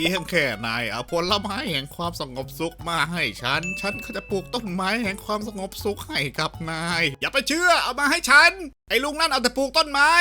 เพียงแค่นายเอาผลไม้แห่งความสงบสุขมาให้ฉัน ฉันก็จะปลูกต้นไม้แห่งความสงบสุขให้กับนาย อย่าไปเชื่อเอามาให้ฉัน ไอ้ลุงนั่นเอาแต่ปลูกต้นไม้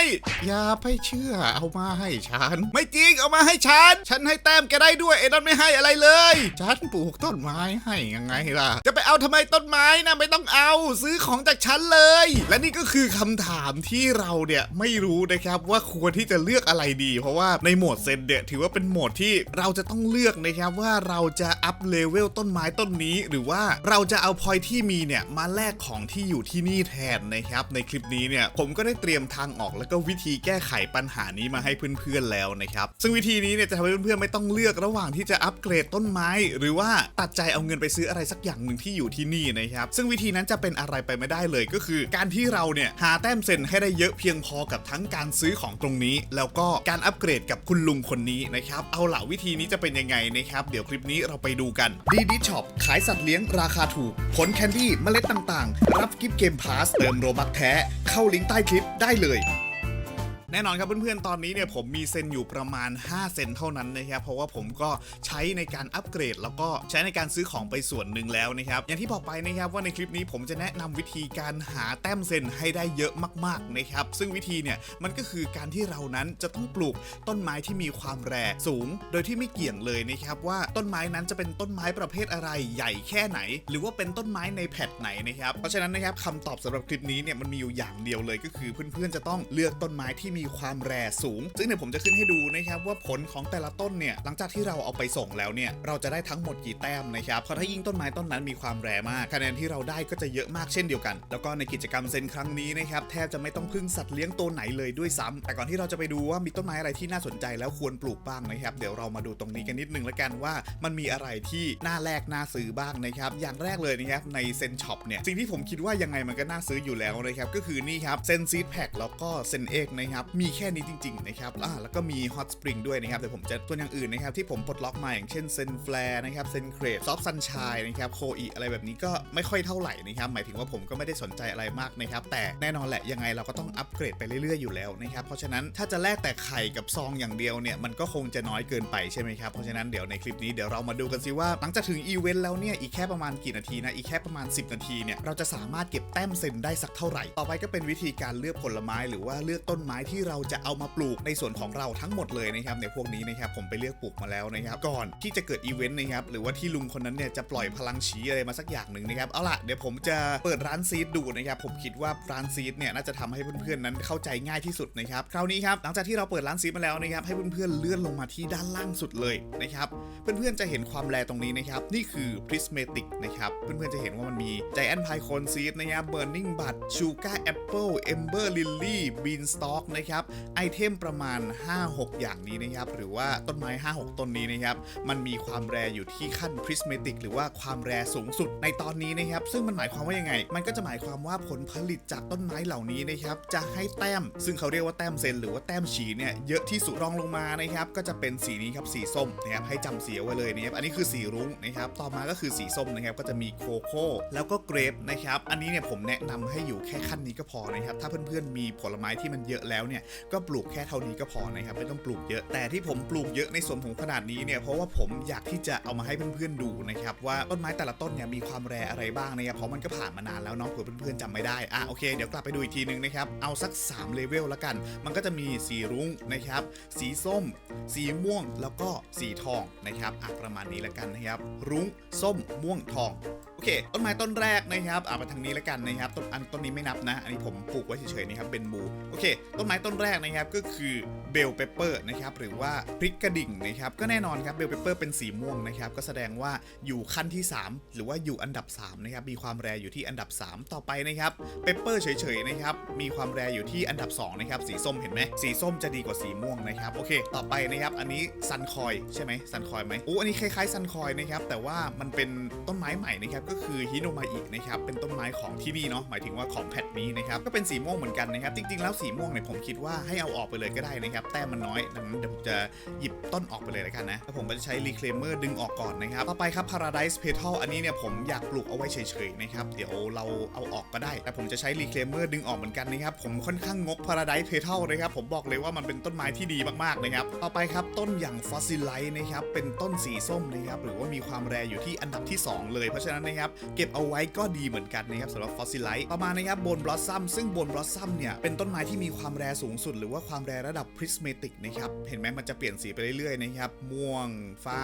อย่าไปเชื่อเอามาให้ฉัน ไม่จริงเอามาให้ฉัน ฉันให้แต้มแกได้ด้วยไอ้นั่นไม่ให้อะไรเลย ฉันปลูกต้นไม้ให้ยังไงล่ะ จะไปเอาทำไมต้นไม้นะไม่ต้องเอา ซื้อของจากฉันเลย และนี่ก็คือคำถามที่เราเนี่ยไม่รู้นะครับว่าควรที่จะเลือกอะไรดี เพราะว่าในโหมดเซนเดถือว่าเป็นโหมดที่เราราจะต้องเลือกนะครับว่าเราจะอัพเลเวลต้นไม้ต้นนี้ หรือว่าเราจะเอาพอยที่มีเนี่ยมาแลกของที่อยู่ที่นี่แทนนะครับ ในคลิปนี้เนี่ยผมก็ได้เตรียมทางออกแล้วก็วิธีแก้ไขปัญหานี้มาให้เพื่อนๆแล้วนะครับ ซึ่งวิธีนี้เนี่ยจะทำให้เพื่อนๆไม่ต้องเลือกระหว่างที่จะอัปเกรดต้นไม้ หรือว่าตัดใจเอาเงินไปซื้ออะไรสักอย่างหนึ่งที่อยู่ที่นี่นะครับ ซึ่งวิธีนั้นจะเป็นอะไรไปไม่ได้เลยก็คือ การที่เราเนี่ยหาแต้มเซนให้ได้เยอะเพียงพอกับทั้งการซื้อของตรงนี้ แล้วก็การอัปเกรดกับคุณลุงคนนี้นะครับเอาล่ะวิธีนี้จะเป็นยังไงนะครับ เดี๋ยวคลิปนี้เราไปดูกันดีดีช็อปขายสัตว์เลี้ยงราคาถูก ผลแคนดี้เมล็ดต่างๆ รับกิฟต์เกมพาสเติมโรบัคแท้ เข้าลิงก์ใต้คลิปได้เลย แน่นอนครับเพื่อนๆ ตอนนี้เนี่ยผมมีเซนอยู่ประมาณ 5 เซนเท่านั้นนะครับเพราะว่าผมก็ใช้ในการอัปเกรด แล้วก็ใช้ในการซื้อของไปส่วนหนึ่งแล้วนะครับอย่างที่บอกไปนะครับว่าในคลิปนี้ผมจะแนะนำวิธีการหาแต้มเซนให้ได้เยอะมากๆนะครับซึ่งวิธีเนี่ยมันก็คือการที่เรานั้นจะต้องปลูกต้นไม้ที่มีความแรงสูง โดยที่ไม่เกี่ยงเลยนะครับว่าต้นไม้นั้นจะเป็นต้นไม้ประเภทอะไรใหญ่แค่ไหน หรือว่าเป็นต้นไม้ในแพทไหนนะครับเพราะฉะนั้นนะครับคำตอบสำหรับคลิปนี้เนี่ยมันมีอยู่อย่างเดียวเลยก็คือเพื่อนๆจะต้องเลือกต้นไม้ที่มีีความแรงสูง ซึ่งเดี๋ยวผมจะขึ้นให้ดูนะครับว่าผลของแต่ละต้นเนี่ยหลังจากที่เราเอาไปส่งแล้วเนี่ยเราจะได้ทั้งหมดกี่แต้มนะครับเพราะถ้ายิ่งต้นไม้ต้นนั้นมีความแรงมากคะแนนที่เราได้ก็จะเยอะมากเช่นเดียวกัน แล้วก็ในกิจกรรมเซนครั้งนี้นะครับแทบจะไม่ต้องพึ่งสัตว์เลี้ยงตัวไหนเลยด้วยซ้ำแต่ก่อนที่เราจะไปดูว่ามีต้นไม้อะไรที่น่าสนใจแล้วควรปลูกบ้างนะครับเดี๋ยวเรามาดูตรงนี้กันนิดนึงแล้วกันว่า มันมีอะไรที่น่าแลกน่าซื้อบ้างนะครับอย่างแรกเลยนะครับในเซนช็อปเนี่ยสิ่งที่ผมคิดว่ายังไงมันก็น่าซื้ออยู่แล้วนะครับก็คือนี่ครับเซนซีดแพ็คแล้วก็เซนเอกนะครับมีแค่นี้จริง ๆ นะครับอ่าแล้วก็มีฮอตสปริงด้วยนะครับเดี๋ยวผมจะตัวอย่างอื่นนะครับที่ผมปลดล็อกมาอย่างเช่นเซนแฟร์นะครับเซนเครดซอฟซันชายนะครับโคอีอะไรแบบนี้ก็ไม่ค่อยเท่าไหร่นะครับหมายถึงว่าผมก็ไม่ได้สนใจอะไรมากนะครับแต่แน่นอนแหละยังไงเราก็ต้องอัปเกรดไปเรื่อยๆอยู่แล้วนะครับเพราะฉะนั้นถ้าจะแลกแต่ไข่กับซองอย่างเดียวเนี่ยมันก็คงจะน้อยเกินไปใช่ไหมครับเพราะฉะนั้นเดี๋ยวในคลิปนี้เดี๋ยวเรามาดูกันสิว่าหลังจากถึงอีเวนต์แล้วเนี่ยอีกแค่ประมาณกี่นาทีนะอีกแค่ประมาณ 10 นาทีเนี่ยเราจะสามารถเก็บแต้มเซนได้สักเท่าไหร่ ต่อไปก็เป็นวิธีการเลือกผลไม้หรือว่าเลือกต้นไม้ที่ที่เราจะเอามาปลูกในส่วนของเราทั้งหมดเลยนะครับในพวกนี้นะครับผมไปเลือกปลูกมาแล้วนะครับก่อนที่จะเกิดอีเวนต์นะครับหรือว่าที่ลุงคนนั้นเนี่ยจะปล่อยพลังฉีอะไรมาสักอย่างหนึ่งนะครับเอาล่ะเดี๋ยวผมจะเปิดร้านซีดดูนะครับผมคิดว่าร้านซีดเนี่ยน่าจะทำให้เพื่อนๆนั้นเข้าใจง่ายที่สุดนะครับคราวนี้ครับหลังจากที่เราเปิดร้านซีดมาแล้วนะครับให้เพื่อนๆเลื่อนลงมาที่ด้านล่างสุดเลยนะครับเพื่อนๆจะเห็นความแลตรงนี้นะครับนี่คือ prismatic นะครับเพื่อนๆจะเห็นว่ามันมี giant pine cone seed นะครับ burning bud sugar apple ember lily beanstalk นะครับไอเทมประมาณ 5-6 อย่างนี้นะครับหรือว่าต้นไม้ 5-6 ต้นนี้นะครับมันมีความแรอยู่ที่ขั้น prismatic หรือว่าความแรสูงสุดในตอนนี้นะครับซึ่งมันหมายความว่ายังไง มันก็จะหมายความว่าผลผลิตจากต้นไม้เหล่านี้นะครับจะให้แต้ม ซึ่งเขาเรียกว่าแต้มเซนหรือว่าแต้มฉีเนี่ยเยอะที่สุดรองลงมานะครับก็จะเป็นสีนี้ครับสีส้มนะครับให้จำสีเอาไว้เลยนะครับอันนี้คือสีรุ้งนะครับต่อมาก็คือสีส้มนะครับก็จะมีโคโค่แล้วก็เกรปนะครับอันนี้เนี่ยผมแนะนำให้อยู่แค่ขั้นนี้ก็พอนะครับถ้าเพื่อนๆมีผลไม้ที่มันเยอะแล้วเนี่ยก็ปลูกแค่เท่านี้ก็พอนะครับไม่ต้องปลูกเยอะ แต่ที่ผมปลูกเยอะในสวนของขนาดนี้เนี่ยเพราะว่าผมอยากที่จะเอามาให้เพื่อนๆดูนะครับว่าต้นไม้แต่ละต้นเนี่ยมีความแรอะไรบ้างนะครับเพราะมันก็ผ่านมานานแล้วเนาะเผื่อเพื่อนๆจำไม่ได้อะโอเคเดี๋ยวกลับไปดูอีกทีนึงนะครับเอาสัก3เลเวลแล้วกัน มันก็จะมีสีรุ้งนะครับสีส้ม สีม่วงแล้วก็สีทองนะครับอะประมาณนี้แล้วกันนะครับรุ้งส้มม่วงทองโอเคต้นไม้ต้นแรกนะครับอ่ามาทางนี้แล้วกันนะครับต้นอันต้นนี้ไม่นับนะ อันนี้ผมปลูกไว้เฉยๆนะครับเป็นบูโอเค ต้นไม้ต้น้นแรกนะครับก็คือเบลเปเปอร์นะครับหรือว่าพริกกระดิ่งนะครับก็แน่นอนครับเบลเปเปอร์เป็นสีม่วงนะครับก็แสดงว่าอยู่ขั้นที่ 3 หรือว่าอยู่อันดับ3นะครับมีความแรงอยู่ที่อันดับ 3 ต่อไปนะครับเปเปอร์เฉยๆนะครับมีความแรงอยู่ที่อันดับ2นะครับสีส้มเห็นไหมสีส้มจะดีกว่าสีม่วงนะครับโอเค ต่อไปนะครับอันนี้ซันคอยใช่ไหมซันคอยไหมโอ้อันนี้คล้ายๆซันคอยนะครับแต่ว่ามันเป็นต้นไม้ใหม่นะครับก็คือฮิโนมาอินะครับเป็นต้นไม้ของที่นี่เนาะหมายถึงว่าของแพทนี้นะครับก็เป็นสีม่วงเหมือนกันนะครับจริงๆแล้วสีม่วงเนี่ยผมคิดว่าให้เอาออกไปเลยก็ได้นะครับ แต้มมันน้อยดังนั้นเดี๋ยวผมจะหยิบต้นออกไปเลยแล้วกันนะแล้วผมก็จะใช้รีเคลมเมอร์ดึงออกก่อนนะครับ ต่อไปครับ Paradise Petal อันนี้เนี่ยผมอยากปลูกเอาไว้เฉยๆนะครับ เดี๋ยวเราเอาออกก็ได้ แต่ผมจะใช้รีเคลมเมอร์ดึงออกเหมือนกันนะครับ ผมค่อนข้างงก Paradise Petal นะครับ ผมบอกเลยว่ามันเป็นต้นไม้ที่ดีมากๆนะครับ ต่อไปครับต้นอย่าง Fossilite นะครับ เป็นต้นสีส้มนะครับหรือว่ามีความแรอยู่ที่อันดับที่ 2 เลย เพราะฉะนั้นนะครับเก็บเอาไว้ก็ดีเหมือนกันนะครับสำหรับ Fossilite ต่อมานะครับบน Blossom ซึ่งบน Blossom เนี่ยเป็นต้นไม้ที่มีความแรสูงสุดหรือว่าความแรระดับ Prismatic นะครับ เห็นไหมมันจะเปลี่ยนสีไปเรื่อยๆนะครับ ม่วง ฟ้า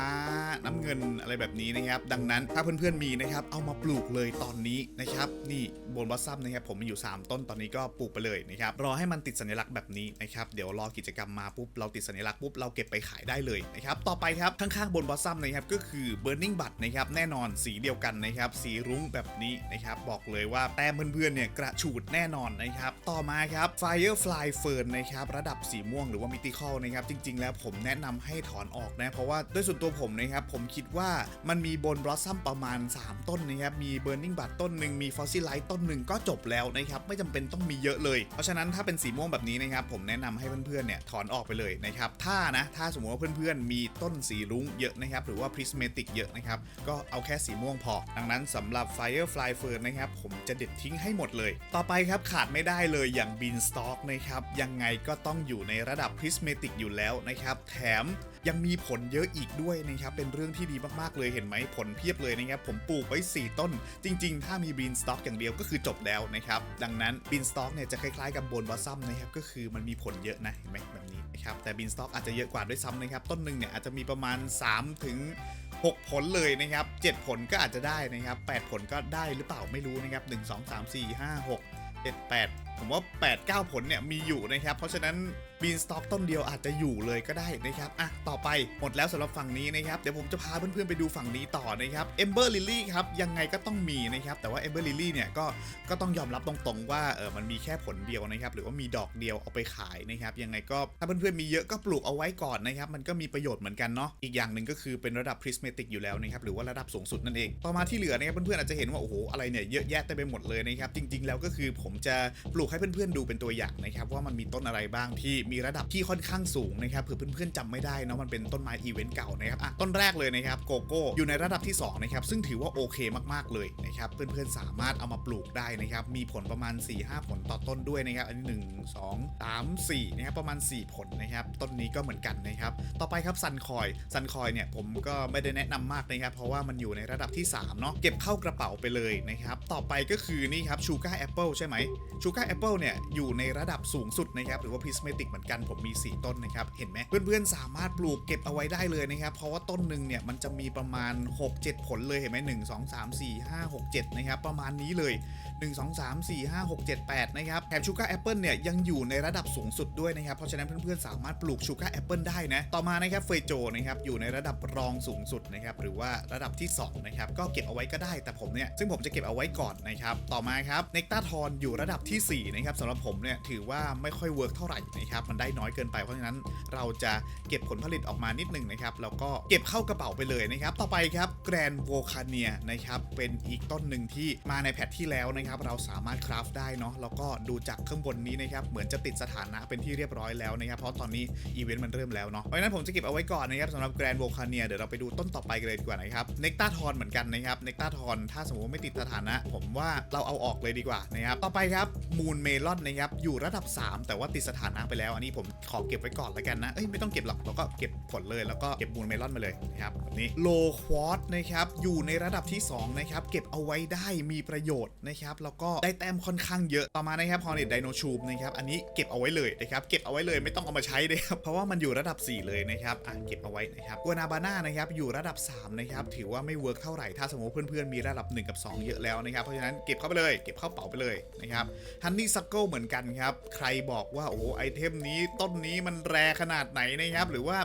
น้ำเงินอะไรแบบนี้นะครับ ดังนั้นถ้าเพื่อนๆมีนะครับ เอามาปลูกเลยตอนนี้นะครับ นี่บน Blossom นะครับ ผมมีอยู่ 3 ต้นตอนนี้ก็ปลูกไปเลยนะครับ รอให้มันติดสัญลักษณ์แบบนี้นะครับ เดี๋ยวรอกิจกรรมมาปุ๊บ เราติดสัญลักษณ์ปุ๊บ เราเก็บไปขายได้เลยนะครับ ต่อไปครับ ข้างๆบน Blossom นะครับ ก็คือ Burning Bud นะครับ แน่นอนสีเดียวกันนะครับ สีรุ้งแบบนี้นะครับ บอกเลยว่าแต้มเพื่อนๆเนี่ยกระฉูดแน่นอนนะครับ ต่อมาครับ Firefly Fern นะครับระดับสีม่วงหรือว่า Mythical นะครับจริง ๆ แล้วผมแนะนำให้ถอนออกนะเพราะว่าด้วยส่วนตัวผมนะครับผมคิดว่ามันมีบน Blossom ประมาณ 3 ต้นนะครับมี Burning Bud ต้นหนึ่งมี Fossilite ต้นหนึ่งก็จบแล้วนะครับไม่จำเป็นต้องมีเยอะเลย เพราะฉะนั้นถ้าเป็นสีม่วงแบบนี้นะครับผมแนะนำให้เพื่อนๆเนี่ยถอนออกไปเลยนะครับถ้านะถ้าสมมติว่าเพื่อนๆ มีต้นสีรุ้งเยอะนะครับหรือว่า Prismatic เยอะนะครับก็เอาแค่สีม่วงพอ ดังนั้นสำหรับ Firefly Fern นะครับผมจะเด็ดทิ้งให้หมดเลย ต่อไปครับขาดไม่ได้เลยอย่าง Beanstalk นะครับยังไงก็ต้องอยู่ในระดับ Prismatic อยู่แล้วนะครับ แถมยังมีผลเยอะอีกด้วยนะครับ เป็นเรื่องที่ดีมากๆเลยเห็นไหมผลเพียบเลยนะครับ ผมปลูกไว้ 4 ต้น จริง ๆ ถ้ามีบีนสต็อกอย่างเดียวก็คือจบแล้วนะครับ ดังนั้นบีนสต็อกเนี่ยจะคล้ายๆกับบนบอสซัมนะครับ ก็คือมันมีผลเยอะนะเห็นไหมแบบนี้นะครับแต่บีนสต็อกอาจจะเยอะกว่าด้วยซ้ำนะครับ ต้นหนึ่งเนี่ยอาจจะมีประมาณ 3 ถึง 6 ผลเลยนะครับ 7 ผลก็อาจจะได้นะครับ 8 ผลก็ได้หรือเปล่าไม่รู้นะครับ 1 2 3 4 5 6 7 8 ผมว่า 8 9 ผลเนี่ยมีอยู่นะครับ เพราะฉะนั้น บีนสต็อกต้นเดียวอาจจะอยู่เลยก็ได้นะครับอะต่อไปหมดแล้วสำหรับฝั่งนี้นะครับเดี๋ยวผมจะพาเพื่อนๆไปดูฝั่งนี้ต่อนะครับเอมเบอร์ลิลี่ครับยังไงก็ต้องมีนะครับแต่ว่าเอมเบอร์ลิลี่เนี่ยก็ก็ต้องยอมรับตรงๆว่าเออมันมีแค่ผลเดียวนะครับหรือว่ามีดอกเดียวเอาไปขายนะครับยังไงก็ถ้าเพื่อนๆมีเยอะก็ปลูกเอาไว้ก่อนนะครับมันก็มีประโยชน์เหมือนกันเนาะอีกอย่างหนึ่งก็คือเป็นระดับ prismatic อยู่แล้วนะครับหรือว่าระดับสูงสุดนั่นเอง ต่อมาที่เหลือนะครับเพื่อนๆอาจจะเห็นว่าโอ้โหอะไรเนี่ยเยอะแยะเต็มไปหมดเลยนะครับจริง ๆ แล้วก็คือผมจะปลูกให้เพื่อนๆดูเป็นตัวอย่างนะครับว่ามันมีต้นอะไรบ้างที่มีระดับที่ค่อนข้างสูงนะครับเผื่อเพื่อนๆจำไม่ได้นะมันเป็นต้นไม้อีเวนต์เก่านะครับอะต้นแรกเลยนะครับโกโก้อยู่ในระดับที่2นะครับซึ่งถือว่าโอเคมากๆเลยนะครับเพื่อนๆสามารถเอามาปลูกได้นะครับมีผลประมาณ 4-5 ผลต่อต้นด้วยนะครับอันนี้1 2 3 4นะครับประมาณ 4 ผลนะครับต้นนี้ก็เหมือนกันนะครับต่อไปครับซันคอยซันคอยเนี่ยผมก็ไม่ได้แนะนำมากนะครับเพราะว่ามันอยู่ในระดับที่3เนาะเก็บเข้ากระเป๋าไปเลยนะครับต่อไปก็คือนี่ครับชูการ์แอปเปิลใช่ไหมชูการ์แอปเปิลเนี่ยอยู่ในระดับสูงสุดนะครับหรือว่าพิสเมติกมือนกันผมมี 4 ต้นนะครับ เห็นไหมเพื่อนๆสามารถปลูกเก็บเอาไว้ได้เลยนะครับ เพราะว่าต้นหนึ่งเนี่ยมันจะมีประมาณ 6-7 ผลเลยเห็นไหมหนึ่งสองสามสี่ห้าหกเจ็ดนะครับประมาณนี้เลย1 2 3 4 5 6 7 8 นะครับแถมชูการ์แอปเปิลเนี่ยยังอยู่ในระดับสูงสุดด้วยนะครับ เพราะฉะนั้นเพื่อนๆสามารถปลูกชูการ์แอปเปิลได้นะ ต่อมานะครับเฟยโจนะครับอยู่ในระดับรองสูงสุดนะครับหรือว่าระดับที่2นะครับก็เก็บเอาไว้ก็ได้แต่ผมเนี่ยซึ่งผมจะเก็บเอาไว้ก่อนนะครับต่อมาครับเนกตาทอนอยู่ระดับทีสี่4นะครับสำหรับผมเนี่ยถือว่าไม่ค่อยเวิร์กเท่าไหร่นะครับมันได้น้อยเกินไปเพราะฉะนั้นเราจะเก็บผลผลิตออกมานิดหนึ่งนะครับแล้วก็เก็บเข้ากระเป๋าไปเลยนะครับต่อไปครับแกรนโวคาเนียนะครับเป็นอีกต้นหนึ่งที่มาในแพทที่แล้วนะครับเราสามารถคราฟได้เนาะแล้วก็ดูจากข้างบนนี้นะครับเหมือนจะติดสถานะเป็นที่เรียบร้อยแล้วนะครับเพราะตอนนี้อีเวนต์มันเริ่มแล้วเนาะเพราะฉะนั้นผมจะเก็บเอาไว้ก่อนนะครับสำหรับแกรนโวคาเนียเดี๋ยวเราไปดูต้นต่อไปกันเลยดีกว่านะครับเนกตาทอนเหมือนกันนะครับเนกตาทอนถ้าสมมติว่าไม่ติดสถานะ ผมว่าเราเอาออกเลยดีกว่านะครับต่อไปครับมูนเมลอนนะครับอยู่ระดับ 3 แต่ว่าติดสถานะไปแล้ว อันนี้ผมขอเก็บไว้ก่อนแล้วกันนะเอ้ยไม่ต้องเก็บหรอกเราก็เก็บผลเลยแล้วก็เก็บมูนเมลอนมาเลยนะครับแบบนี้โลควอตนะครับอยู่ในระดับที่2นะครับเก็บเอาไว้ได้มีประโยชน์นะครับแล้วก็ได้แต้มค่อนข้างเยอะต่อมานะครับฮอร์เนตไดโนชูมนะครับอันนี้เก็บเอาไว้เลยนะครับเก็บเอาไว้เลยไม่ต้องเอามาใช้เลยครับเพราะว่ามันอยู่ระดับ 4 เลยนะครับอะเก็บเอาไว้นะครับกัวนาบาน่านะครับอยู่ระดับ3นะครับถือว่าไม่เวิร์กเท่าไหร่ถ้าสมมติเพื่อนๆมีระดับ 1 กับ 2 เยอะแล้วนะครับเพราะฉะนั้นเก็บเข้าไปเลยเก็บเข้าเป๋าไปเลยนะครับฮันนี่ซักเกิลเหมือนกันครับใครบอกว่าโอ้ไอเทมนี้ต้นนี้มันแรขนาดไหนนะครับหรือว่า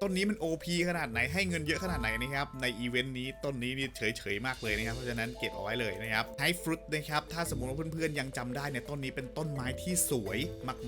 ต้นนี้มัน OP ขนาดไหนให้เงินเยอะขนาดไหนนะครับในอีเวนต์นี้ต้นนี้นี่เฉยๆมากเลยนะครับเพราะฉะนั้นเก็บเอาไว้เลยนะครับไฮฟรุตนะครับนะครับถ้าสมมติว่าเพื่อนๆยังจำได้เนี่ยต้นนี้เป็นต้นไม้ที่สวย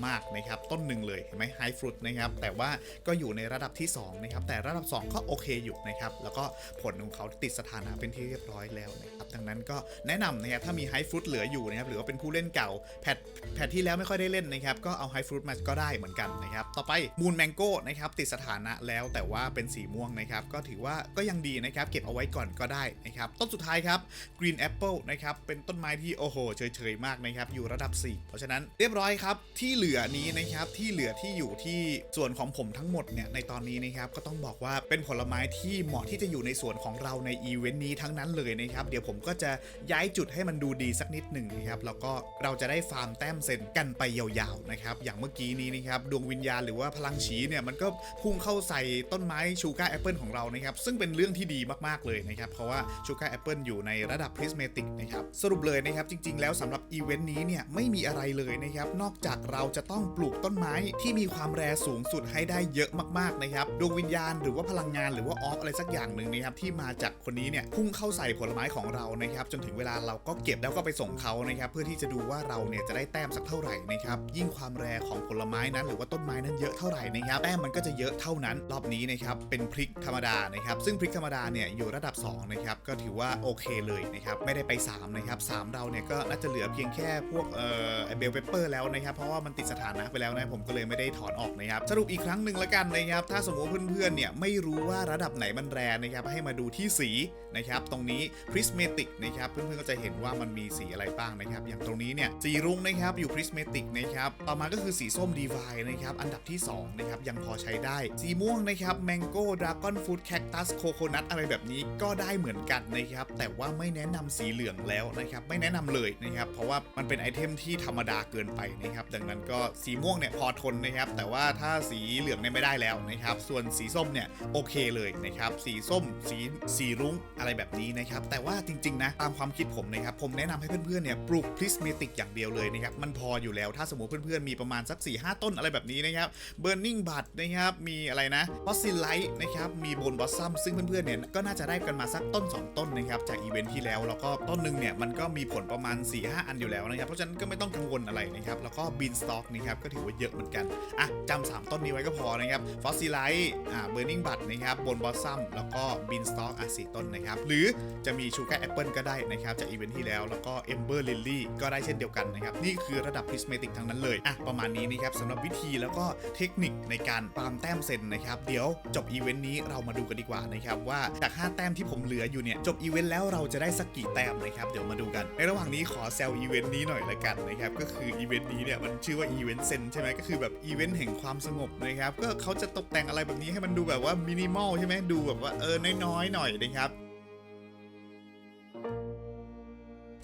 มากๆนะครับต้นหนึ่งเลยเห็นไหมไฮฟรุตนะครับแต่ว่าก็อยู่ในระดับที่2นะครับแต่ระดับ 2 ก็โอเคอยู่นะครับแล้วก็ผลของเขาติดสถานะเป็นที่เรียบร้อยแล้วนะครับดังนั้นก็แนะนำนะครับถ้ามีไฮฟรุตเหลืออยู่นะครับหรือว่าเป็นผู้เล่นเก่าแพทแพทที่แล้วไม่ค่อยได้เล่นนะครับก็เอาไฮฟรุตมาก็ได้เหมือนกันนะครับต่อไปมูนแมงโก้นะครับติดสถานะแล้วแต่ว่าเป็นสีม่วงนะครับก็ถือว่าก็ยังดีนะครับเก็บเอาไว้ก่อนก็ได้นะครับต้นสุดท้ายครับ Green Apple นะครับเป็นต้นไม้ที่โอ้โหเฉยๆมากนะครับอยู่ระดับ 4 เพราะฉะนั้นเรียบร้อยครับที่เหลือนี้นะครับที่เหลือที่อยู่ที่ส่วนของผมทั้งหมดเนี่ยในตอนนี้นะครับก็ต้องบอกว่าเป็นผลไม้ที่เหมาะที่จะอยู่ในส่วนของเราในอีเวนต์นี้ทั้งนั้นเลยนะครับเดี๋ยวผมก็จะย้ายจุดให้มันดูดีสักนิดหนึ่งนะครับแล้วก็เราจะได้ฟาร์มแต้มเซนกันไปยาวๆนะครับอย่างเมื่อกี้นี้นะครับดวงวิญญาณหรือว่าพลังฉีเนี่ยมันก็พุ่งเข้าใส่ต้นไม้ชูการ์แอปเปิลของเรานะครับซึ่งเป็นเรื่องที่ดีมากๆเลยนะครับเพราะว่าชูการ์แอปเปิลอยู่ในระดับพริสเมติกนะครับสรุปเลยนะครับจริง ๆ แล้วสำหรับอีเวนต์นี้เนี่ยไม่มีอะไรเลยนะครับ นอกจากเราจะต้องปลูกต้นไม้ที่มีความแรสูงสุดให้ได้เยอะมากๆนะครับดวงวิญญาณหรือว่าพลังงานหรือว่าออฟอะไรสักอย่างหนึ่งนะครับที่มาจากคนนี้เนี่ยพุ่งเข้าใส่ผลไม้ของเรานะครับ จนถึงเวลาเราก็เก็บแล้วก็ไปส่งเขานะครับเพื่อที่จะดูว่าเราเนี่ยจะได้แต้มสักเท่าไหร่นะครับยิ่งความแรของผลไม้นั้น หรือว่าต้นไม้นั้นเยอะเท่าไหร่นะครับแต้มมันก็จะเยอะเท่านั้น รอบนี้นะครับเป็นพริกธรรมดานะครับซึ่งพริกธรรมดาเนี่ยอยู่ระดับ2นะครับก็ถือว่าโอเคเลยนะครับไม่ได้ไป3นะครับสามเราเนี่ยก็น่าจะเหลือเพียงแค่พวกเอ่อเบลเปเปอร์แล้วนะครับ เพราะว่ามันติดสถานะไปแล้วนะผมก็เลยไม่ได้ถอนออกนะครับสรุปอีกครั้งหนึ่งละกันนะครับ ถ้าสมมติเพื่อนๆเนี่ยไม่รู้ว่าระดับไหนมันแรงนะครับให้มาดูที่สีนะครับตรงนี้ prismatic นะครับเพื่อนๆก็จะเห็นว่ามันมีสีอะไรบ้างนะครับ อย่างตรงนี้เนี่ยสีรุ้งนะครับอยู่ prismatic นะครับต่อมาก็คือสีส้ม divine นะครับอันดับที่2นะครับยังพอใช้ได้ สีม่วงนะครับ mango dragon fruit cactus coconut อะไรแบบนี้ก็ได้เหมือนกันนะครับแต่ว่าไม่แนะนำสีเหลืองแล้วนะครับไม่แนะนำเลยนะครับเพราะว่ามันเป็นไอเทมที่ธรรมดาเกินไปนะครับดังนั้นก็สีม่วงเนี่ยพอทนนะครับแต่ว่าถ้าสีเหลืองเนี่ยไม่ได้แล้วนะครับส่วนสีส้มเนี่ยโอเคเลยนะครับสีส้มสีสีรุ้งอะไรแบบนี้นะครับแต่ว่าจริงๆนะตามความคิดผมนะครับผมแนะนำให้เพื่อนๆเนี่ยปลูกพริสเมติกอย่างเดียวเลยนะครับมันพออยู่แล้วถ้าสมมติเพื่อนๆมีประมาณสัก4ีหต้นอะไรแบบนี้นะครับ Burning Bud นะครับมีอะไรนะ Fossil Light นะครับมีบนบอสซัมซึ่งเพื่อนๆเนี่ยก็น่าจะได้กันมาสักต้น 2 ต้นนะครับจากอีเวนท์ที่แล้วแล้วก็ต้นหนึ่งเนี่ยมันก็มีผลประมาณ 4-5 อันอยู่แล้วนะครับ เพราะฉะนั้นก็ไม่ต้องกังวลอะไรนะครับ แล้วก็ Beanstalk นะครับก็ถือว่าเยอะเหมือนกัน อะจำสามต้นนี้ไว้ก็พอนะครับ Fossil Light อ่า Burning Bud นะครับบนบอสซัมแล้วก็ Beanstalk อะสี่ต้นนะครับ หรือจะมี Sugar Apple ก็ได้นะครับจากอีเวนท์ที่แล้วแล้วก็ Ember Lily ก็ได้เช่นเดียวกันนะครับนี่คือระดับ Prismatic ทั้งนั้นเลยอะประมาณนี้นะครับสำหรับวิธีแล้วก็เทคนิคในการปาล์มแต้มเซนนะครับเดี๋ยวจบอีเวนต์นี้เรามาดูกันดีกว่านะครับว่าจาก 5 แต้มที่ผมเหลืออยู่เนี่ยจบอีเวนต์แล้วเราจะได้สักกี่แต้มนะครับเดี๋ยวมาดูกันในระหว่างนี้ขอแซวอีเวนต์นี้หน่อยละกันนะครับ ก็คืออีเวนต์นี้เนี่ยมันชื่อว่าอีเวนต์เซนใช่ไหมก็คือแบบอีเวนต์แห่งความสงบนะครับ ก็เขาจะตกแต่งอะไรแบบนี้ให้มันดูแบบว่ามินิมอลใช่ไหมดูแบบว่าเออน้อยๆหน่อยนะครับ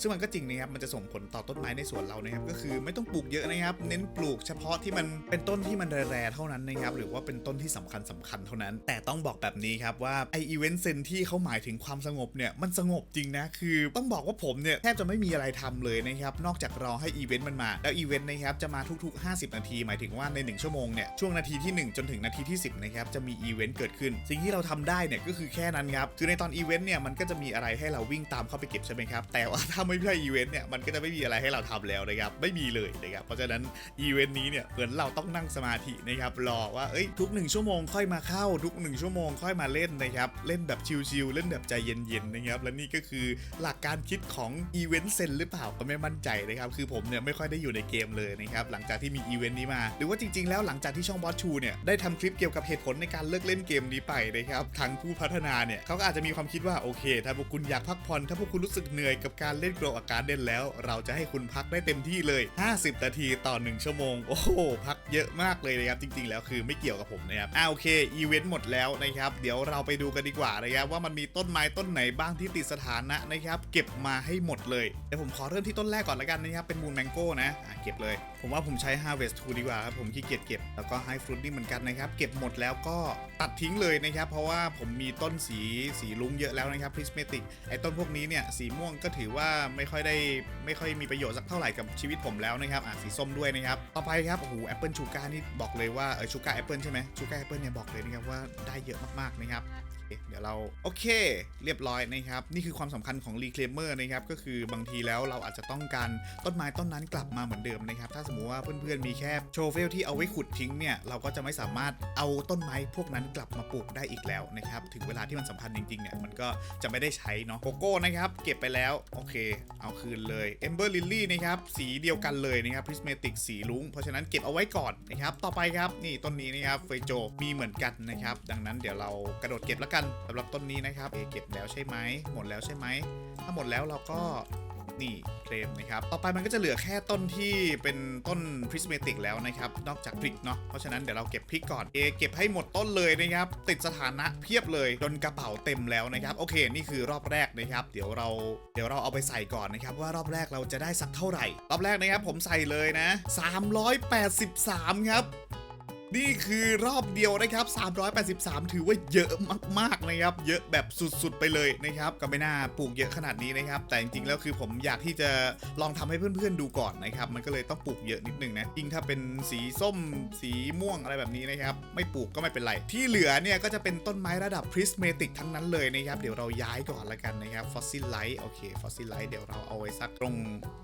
ซึ่งมันก็จริงนะครับ มันจะส่งผลต่อต้นไม้ในสวนเรานะครับ ก็คือไม่ต้องปลูกเยอะนะครับ เน้นปลูกเฉพาะที่มันเป็นต้นที่มันแร่ๆเท่านั้นนะครับ หรือว่าเป็นต้นที่สำคัญสำคัญเท่านั้น แต่ต้องบอกแบบนี้ครับว่าไออีเวนต์เซนที่เขาหมายถึงความสงบเนี่ย มันสงบจริงนะ คือต้องบอกว่าผมเนี่ยแทบจะไม่มีอะไรทำเลยนะครับ นอกจากรอให้อีเวนต์มันมา แล้วอีเวนต์นะครับจะมาทุกๆ 50 นาที หมายถึงว่าใน 1 ชั่วโมงเนี่ย ช่วงนาทีที่ 1 จนถึงนาทีที่ 10นะครับจะมีอีเวนต์เกิดขึ้น สิ่งที่เราทำได้เนี่ยก็คือแค่นั้นครับ คือในตอนอีเวนต์เนี่ยมันก็จะมีอะไรให้เราวิ่งตามเข้าไปเก็บใช่ไหมครับ แต่ว่าถ้าไม่ใช่อีเวนต์เนี่ยมันก็จะไม่มีอะไรให้เราทำแล้วนะครับไม่มีเลยนะครับเพราะฉะนั้นอีเวนต์นี้เนี่ยเหมือนเราต้องนั่งสมาธินะครับรอว่าเอ้ยทุกหนึ่งชั่วโมงค่อยมาเข้าทุกหนึ่งชั่วโมงค่อยมาเล่นนะครับเล่นแบบชิลๆเล่นแบบใจเย็นๆนะครับและนี่ก็คือหลักการคิดของอีเวนต์เซนหรือเปล่าก็ไม่มั่นใจนะครับคือผมเนี่ยไม่ค่อยได้อยู่ในเกมเลยนะครับหลังจากที่มีอีเวนต์นี้มา หรือว่าจริงๆ แล้วหลังจากที่ช่องบอสชูเนี่ยได้ทำคลิปเกี่ยวกับเหตุผลในการเลิกเล่นเกมนี้ไปนะครับทางผู้พัฒนาเนี่ยเขาก็อาจจะมีความคิดว่าโอเค ถ้าพวกคุณอยากพักผ่อนถ้าพวกคุณรู้สึกเหนื่อยกับการเล่นโกรอาการเด่นแล้ว เราจะให้คุณพักได้เต็มที่เลย 50 นาทีต่อ 1 ชั่วโมง โอ้โห พักเยอะมากเลยนะครับ จริง ๆ แล้วคือไม่เกี่ยวกับผมนะครับอ่าโอเค อีเวนต์หมดแล้วนะครับ เดี๋ยวเราไปดูกันดีกว่านะครับว่ามันมีต้นไม้ต้นไหนบ้างที่ติดสถานะนะครับ เก็บมาให้หมดเลย เดี๋ยวผมขอเริ่มที่ต้นแรกก่อนละกันนะครับ เป็นมูนแมงโก้นะ อะเก็บเลย ผมว่าผมใช้ Harvest Tool ดีกว่าครับ ผมขี้เกียจเก็บ แล้วก็ High Fruit นี่เหมือนกันนะครับ เก็บหมดแล้วก็ตัดทิ้งเลยนะครับ เพราะว่าผมมีต้นสีสีลุ้งเยอะแล้วนะครับ Prismatic ไอ้ต้นพวกนี้เนี่ย สีม่วงก็ถือว่าไม่ค่อยได้ไม่ค่อยมีประโยชน์สักเท่าไหร่กับชีวิตผมแล้วนะครับ อะสีส้มด้วยนะครับ ต่อไปครับ โอ้โหแอปเปิลชูการ์นี่บอกเลยว่าเออชูการ์แอปเปิลใช่ไหมชูการ์แอปเปิลเนี่ยบอกเลยนะครับว่าได้เยอะมากๆนะครับเดี๋ยวเราโอเค เรียบร้อยนะครับ นี่คือความสำคัญของ Reclaimer นะครับ ก็คือบางทีแล้วเราอาจจะต้องการต้นไม้ต้นนั้นกลับมาเหมือนเดิมนะครับ ถ้าสมมุติว่าเพื่อนๆมีแค่โชเฟลที่เอาไว้ขุดทิ้งเนี่ย เราก็จะไม่สามารถเอาต้นไม้พวกนั้นกลับมาปลูกได้อีกแล้วนะครับ ถึงเวลาที่มันสำคัญจริงๆเนี่ย มันก็จะไม่ได้ใช้เนาะโกโก้นะครับ เก็บไปแล้ว โอเค เอาคืนเลย Ember Lily นะครับ สีเดียวกันเลยนะครับ Prismatic สีลุ้ง เพราะฉะนั้นเก็บเอาไว้ก่อนนะครับ ต่อไปครับ นี่ต้นนี้นะครับเฟยโจมีเหมือนกันนะครับ ดังนั้นเดี๋ยวเรากระโดดเก็บแล้วกันสำหรับต้นนี้นะครับเอเก็บแล้วใช่ไหมหมดแล้วใช่ไหมถ้าหมดแล้วเราก็นี่เคลมนะครับ ต่อไปมันก็จะเหลือแค่ต้นที่เป็นต้น prismatic แล้วนะครับ นอกจากพริกเนาะ เพราะฉะนั้นเดี๋ยวเราเก็บพริกก่อน เอเก็บให้หมดต้นเลยนะครับ ติดสถานะเพียบเลยจนกระเป๋าเต็มแล้วนะครับ โอเค นี่คือรอบแรกนะครับ เดี๋ยวเรา เดี๋ยวเราเอาไปใส่ก่อนนะครับ ว่ารอบแรกเราจะได้สักเท่าไหร่ รอบแรกนะครับผมใส่เลยนะ 383 ครับ นี่คือรอบเดียวนะครับ 383 ถือว่าเยอะมากๆนะครับ เยอะแบบสุดๆไปเลยนะครับ ก็ไม่น่าปลูกเยอะขนาดนี้นะครับ แต่จริงๆแล้วคือผมอยากที่จะลองทำให้เพื่อนๆดูก่อนนะครับ มันก็เลยต้องปลูกเยอะนิดนึงนะยิ่งถ้าเป็นสีส้มสีม่วงอะไรแบบนี้นะครับ ไม่ปลูกก็ไม่เป็นไร ที่เหลือเนี่ยก็จะเป็นต้นไม้ระดับ prismatic ทั้งนั้นเลยนะครับ เดี๋ยวเราย้ายก่อนละกันนะครับ fossil light โอเค fossil light เดี๋ยวเราเอาไว้สักตรง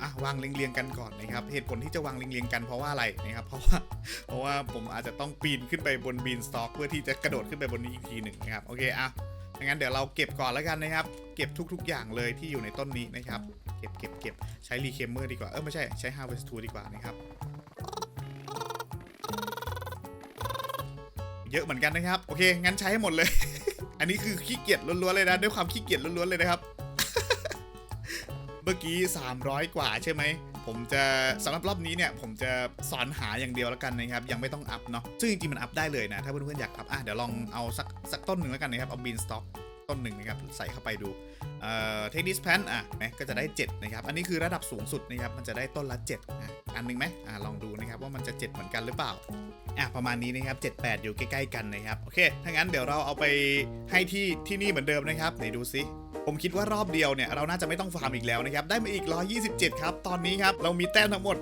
อะวางเรียงๆกันก่อนนะครับ เหตุผลที่จะวางเรียงๆกันเพราะว่าอะไรนะครับ เพราะว่าเพราะว่าผมอาจจะต้องปีนขึ้นไปบนบีนสต็อกเพื่อที่จะกระโดดขึ้นไปบนนี้อีกทีหนึ่งนะครับโอเคอะงั้นเดี๋ยวเราเก็บก่อนแล้วกันนะครับ เก็บทุก ๆ อย่างเลยที่อยู่ในต้นนี้นะครับ เก็บเก็บเก็บใช้รีเคมเมอร์ดีกว่า เออไม่ใช่ใช้ harvest tool ดีกว่านะครับ เยอะเหมือนกันนะครับ โอเค งั้นใช้ให้หมดเลย อันนี้คือขี้เกียจล้วนๆเลยนะ ด้วยความขี้เกียจล้วนๆเลยนะครับ เมื่อกี้ 300 กว่าใช่ไหม ผมจะสำหรับรอบนี้เนี่ยผมจะสอนหาอย่างเดียวแล้วกันนะครับยังไม่ต้องอัพเนาะซึ่งจริงๆมันอัพได้เลยนะถ้าเพื่อนๆอยากอัพอะเดี๋ยวลองเอาสักสักต้นหนึ่งแล้วกันนะครับเอาบีนสต็อกต้นหนึ่งนะครับใส่เข้าไปดูเอ่อเทคนิสแพนอะไหมก็จะได้ 7 นะครับ อันนี้คือระดับสูงสุดนะครับมันจะได้ต้นละ 7 อะอันหนึ่งไหมอะลองดูนะครับว่ามันจะ 7 เหมือนกันหรือเปล่าอะประมาณนี้นะครับ 7 8 อยู่ใกล้ๆกันนะครับโอเคถ้างั้นเดี๋ยวเราเอาไปให้ที่ที่นี่เหมือนเดิมนะครับไหนดูซิ ผมคิดว่ารอบเดียวเนี่ยเราน่าจะไม่ต้องฟาร์มอีกแล้วนะครับ ได้มาอีก 127 ครับ ตอนนี้ครับ เรามีแต้มทั้งหมด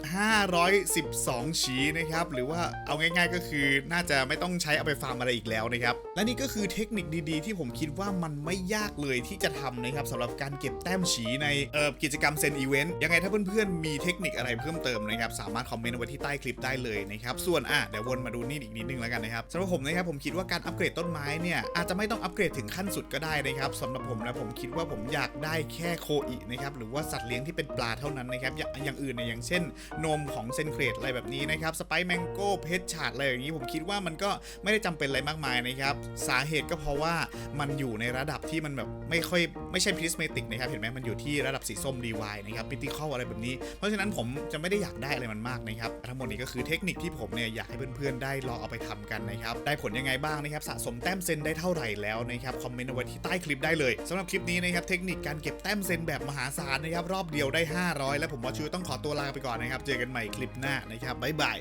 512 ชีนะครับ หรือว่าเอาง่ายๆก็คือน่าจะไม่ต้องใช้เอาไปฟาร์มอะไรอีกแล้วนะครับ และนี่ก็คือเทคนิคดีๆ ที่ผมคิดว่ามันไม่ยากเลยที่จะทำนะครับสำหรับการเก็บแต้มฉีในเอ่อกิจกรรมเซนอีเวนต์ยังไงถ้าเพื่อนๆมีเทคนิคอะไรเพิ่มเติมนะครับสามารถคอมเมนต์ไว้ที่ใต้คลิปได้เลยนะครับส่วนอะเดี๋ยววนมาดูนี่อีกนิดนึงแล้วกันนะครับสำหรับผมนะครับผมคิดว่าการอัปเกรดต้นไม้เนี่ยอาจจะไม่ต้องอัปเกรดถึงขั้นสุดก็ได้นะครับสำหรับผมนะผมคิดว่าผมอยากได้แค่โคอินะครับหรือว่าสัตว์เลี้ยงที่เป็นปลาเท่านั้นนะครับอย่างอย่างอื่นเนี่ยอย่างเช่น นมของเซนเครตอะไรแบบนี้นะครับสไปแมงโก้เพชรชาดอะไรอย่างนี้ผมคิดว่ามันก็ไม่ได้จำเป็นอะไรมากมายนะครับสาเหตุก็เพราะว่ามันอยู่ในระดับที่มันแบบไม่ค่อยไม่ใช่พิสเมติกนะครับเห็นไหมมันอยู่ที่ระดับสีส้ม DY นะครับพิติคอลอะไรแบบนี้ เพราะฉะนั้นผมจะไม่ได้อยากได้อะไรมันมากนะครับทั้งหมดนี้ก็คือเทคนิคที่ผมเนี่ยอยากให้เพื่อนๆได้ลองเอาไปทำกันนะครับได้ผลยังไงบ้างนะครับสะสมแต้มเซนได้เท่าไหร่แล้วนะครับคอมเมนต์เอาไว้ที่ใต้คลิปได้เลยสำหรับคลิปนี้นะครับเทคนิคการเก็บแต้มเซนแบบมหาศาลนะครับรอบเดียวได้ 500 แล้วผมว่าชูต้องขอตัวลาไปก่อนนะครับ เจอกันใหม่คลิปหน้านะครับบ๊ายบาย